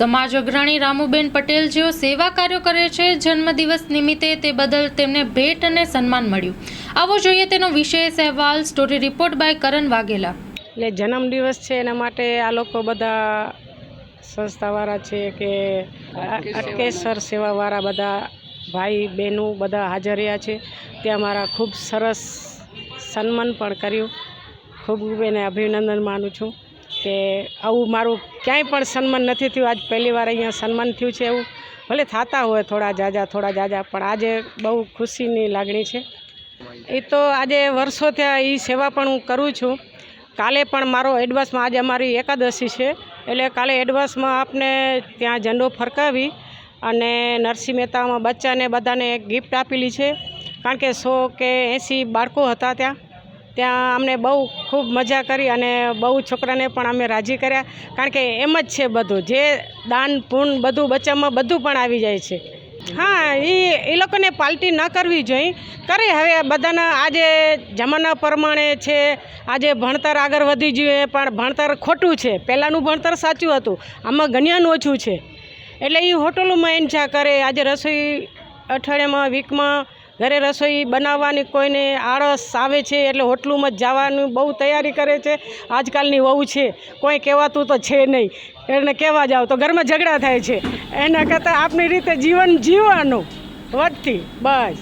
સમાજ અગ્રણી રામુબેન પટેલ જેઓ સેવા કાર્યો કરે છે, જન્મદિવસ નિમિત્તે તે બદલ તેમને ભેટ અને સન્માન મળ્યું. આવો જોઈએ તેનો વિશેષ અહેવાલ story report by Karan Vaghela. એટલે જન્મદિવસ છે એના માટે આ લોકો બધા સંસ્થાવાળા છે કે અટકેશ્વર સેવાવાળા બધા ભાઈ બહેનો બધા હાજર રહ્યા છે. ત્યાં મારા ખૂબ સરસ સન્માન પણ કર્યું. ખૂબ એને અભિનંદન માનું છું. કે આવું મારું ક્યાંય પણ સન્માન નથી થયું. આજ પહેલી વાર અહીંયા સન્માન થયું છે એવું. ભલે થતા હોય થોડા જાજા થોડા જાજા, પણ આજે બહુ ખુશીની લાગણી છે. એ તો આજે વર્ષો થયા એ સેવા પણ હું કરું છું. કાલે પણ મારો એડવાન્સમાં આજે અમારી એકાદશી છે. એટલે કાલે એડવાન્સમાં આપને ત્યાં ઝંડો ફરકાવી અને નરસિંહ મહેતામાં બચ્ચાને બધાને ગિફ્ટ આપેલી છે. કારણ કે સો કે એંસી બાળકો હતા ત્યાં. ત્યાં અમને બહુ ખૂબ મજા કરી અને બહુ છોકરાને પણ અમે રાજી કર્યા. કારણ કે એમ જ છે બધું. જે દાન પૂન બધું બચ્ચામાં બધું પણ આવી જાય છે. હા એ એ લોકોને પાલટી ન કરવી જોઈએ કરે હવે બધાના, આજે જમાના પ્રમાણે છે. આજે ભણતર આગળ વધી જોઈએ પણ ભણતર ખોટું છે. પહેલાંનું ભણતર સાચું હતું. આમાં ગણ્યાનું ઓછું છે. એટલે એ હોટલોમાં એન્જા કરે. આજે રસોઈ અઠવાડિયામાં, વીકમાં ઘરે રસોઈ બનાવવાની કોઈને આળસ આવે છે એટલે હોટલુમાં જ જવાનું બહુ તૈયારી કરે છે. આજકાલની વહુ છે, કોઈ કહેવાતું તો છે નહીં. એને કહેવા જાવ તો ઘરમાં ઝઘડા થાય છે. એના કરતાં આપણી રીતે જીવન જીવવાનું. વધતી, બસ.